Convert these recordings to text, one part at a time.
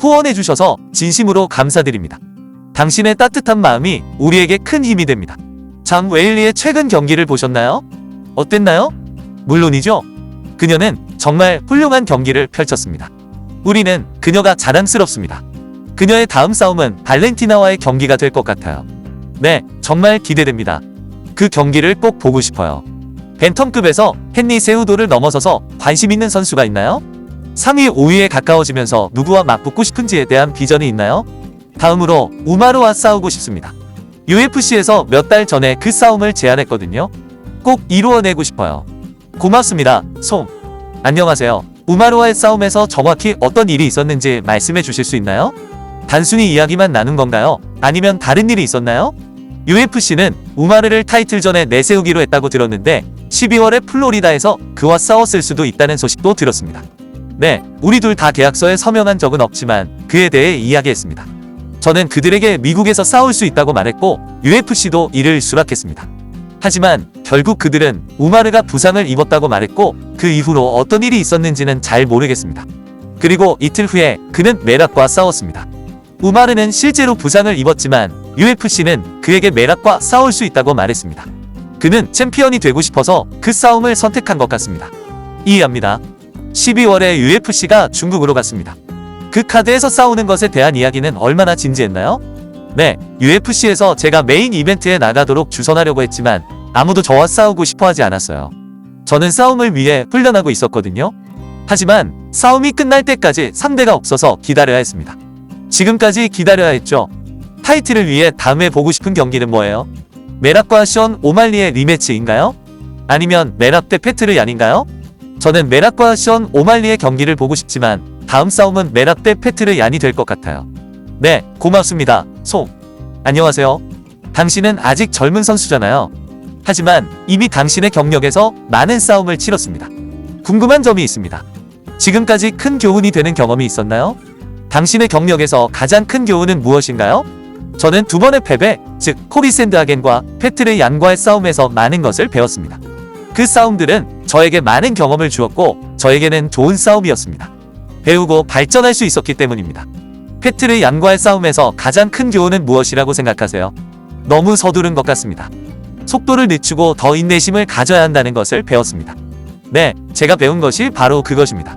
후원해 주셔서 진심으로 감사드립니다. 당신의 따뜻한 마음이 우리에게 큰 힘이 됩니다. 장 웨일리의 최근 경기를 보셨나요? 어땠나요? 물론이죠. 그녀는 정말 훌륭한 경기를 펼쳤습니다. 우리는 그녀가 자랑스럽습니다. 그녀의 다음 싸움은 발렌티나와의 경기가 될 것 같아요. 네, 정말 기대됩니다. 그 경기를 꼭 보고 싶어요. 벤텀급에서 헨리 세우도를 넘어서서 관심 있는 선수가 있나요? 3위, 5위에 가까워지면서 누구와 맞붙고 싶은지에 대한 비전이 있나요? 다음으로 우마르와 싸우고 싶습니다. UFC에서 몇 달 전에 그 싸움을 제안했거든요. 꼭 이루어내고 싶어요. 고맙습니다, 송. 안녕하세요. 우마르와의 싸움에서 정확히 어떤 일이 있었는지 말씀해 주실 수 있나요? 단순히 이야기만 나눈 건가요? 아니면 다른 일이 있었나요? UFC는 우마르를 타이틀전에 내세우기로 했다고 들었는데 12월에 플로리다에서 그와 싸웠을 수도 있다는 소식도 들었습니다. 네, 우리 둘 다 계약서에 서명한 적은 없지만 그에 대해 이야기했습니다. 저는 그들에게 미국에서 싸울 수 있다고 말했고 UFC도 이를 수락했습니다. 하지만 결국 그들은 우마르가 부상을 입었다고 말했고 그 이후로 어떤 일이 있었는지는 잘 모르겠습니다. 그리고 이틀 후에 그는 메락과 싸웠습니다. 우마르는 실제로 부상을 입었지만 UFC는 그에게 메락과 싸울 수 있다고 말했습니다. 그는 챔피언이 되고 싶어서 그 싸움을 선택한 것 같습니다. 이해합니다. 12월에 UFC가 중국으로 갔습니다. 그 카드에서 싸우는 것에 대한 이야기는 얼마나 진지했나요? 네, UFC에서 제가 메인 이벤트에 나가도록 주선하려고 했지만 아무도 저와 싸우고 싶어 하지 않았어요. 저는 싸움을 위해 훈련하고 있었거든요. 하지만 싸움이 끝날 때까지 상대가 없어서 기다려야 했습니다. 지금까지 기다려야 했죠. 타이틀을 위해 다음에 보고 싶은 경기는 뭐예요? 메락과 션 오말리의 리매치인가요? 아니면 메락 대 패트르 얀인가요? 저는 메락과 션 오말리의 경기를 보고 싶지만 다음 싸움은 메락 대 패트르 얀이 될 것 같아요. 네, 고맙습니다. 송. 안녕하세요. 당신은 아직 젊은 선수잖아요. 하지만 이미 당신의 경력에서 많은 싸움을 치렀습니다. 궁금한 점이 있습니다. 지금까지 큰 교훈이 되는 경험이 있었나요? 당신의 경력에서 가장 큰 교훈은 무엇인가요? 저는 두 번의 패배, 즉 코비 샌드하겐과 패트르 얀과의 싸움에서 많은 것을 배웠습니다. 그 싸움들은 저에게 많은 경험을 주었고 저에게는 좋은 싸움이었습니다. 배우고 발전할 수 있었기 때문입니다. 패트르 얀과의 싸움에서 가장 큰 교훈은 무엇이라고 생각하세요? 너무 서두른 것 같습니다. 속도를 늦추고 더 인내심을 가져야 한다는 것을 배웠습니다. 네, 제가 배운 것이 바로 그것입니다.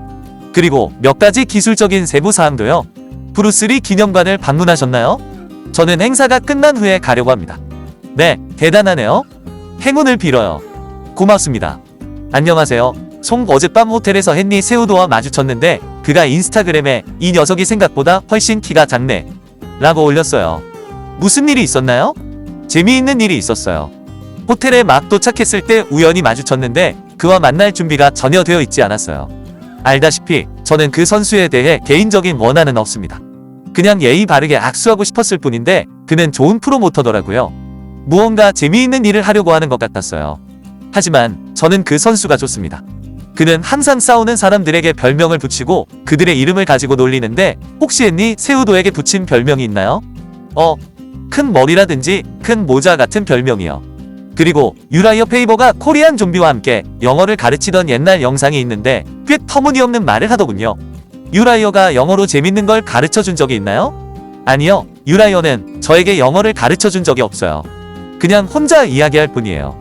그리고 몇 가지 기술적인 세부 사항도요. 브루스리 기념관을 방문하셨나요? 저는 행사가 끝난 후에 가려고 합니다. 네, 대단하네요. 행운을 빌어요. 고맙습니다. 안녕하세요. 송 어젯밤 호텔에서 헨리 세우도와 마주쳤는데 그가 인스타그램에 이 녀석이 생각보다 훨씬 키가 작네 라고 올렸어요. 무슨 일이 있었나요? 재미있는 일이 있었어요. 호텔에 막 도착했을 때 우연히 마주쳤는데 그와 만날 준비가 전혀 되어 있지 않았어요. 알다시피 저는 그 선수에 대해 개인적인 원한은 없습니다. 그냥 예의 바르게 악수하고 싶었을 뿐인데 그는 좋은 프로모터더라고요. 무언가 재미있는 일을 하려고 하는 것 같았어요. 하지만 저는 그 선수가 좋습니다. 그는 항상 싸우는 사람들에게 별명을 붙이고 그들의 이름을 가지고 놀리는데 혹시 헨리 세우도에게 붙인 별명이 있나요? 어, 큰 머리라든지 큰 모자 같은 별명이요. 그리고 유라이어 페이버가 코리안 좀비와 함께 영어를 가르치던 옛날 영상이 있는데 꽤 터무니없는 말을 하더군요. 유라이어가 영어로 재밌는 걸 가르쳐 준 적이 있나요? 아니요. 유라이어는 저에게 영어를 가르쳐 준 적이 없어요. 그냥 혼자 이야기할 뿐이에요.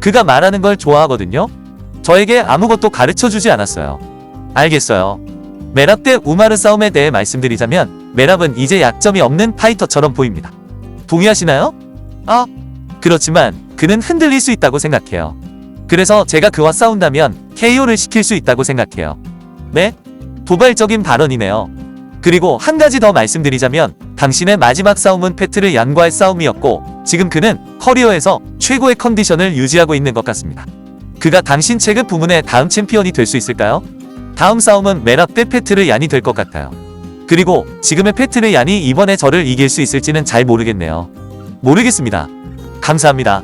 그가 말하는 걸 좋아하거든요. 저에게 아무것도 가르쳐 주지 않았어요. 알겠어요. 메랍 대 우마르 싸움에 대해 말씀드리자면 메랍은 이제 약점이 없는 파이터처럼 보입니다. 동의하시나요? 아, 그렇지만 그는 흔들릴 수 있다고 생각해요. 그래서 제가 그와 싸운다면 KO를 시킬 수 있다고 생각해요. 네? 도발적인 발언이네요. 그리고 한 가지 더 말씀드리자면 당신의 마지막 싸움은 패트르 얀과의 싸움이었고 지금 그는 커리어에서 최고의 컨디션을 유지하고 있는 것 같습니다. 그가 당신 체급 부문의 다음 챔피언이 될 수 있을까요? 다음 싸움은 메랍 대 패트르 얀이 될 것 같아요. 그리고 지금의 패트르 얀이 이번에 저를 이길 수 있을지는 잘 모르겠네요. 모르겠습니다. 감사합니다.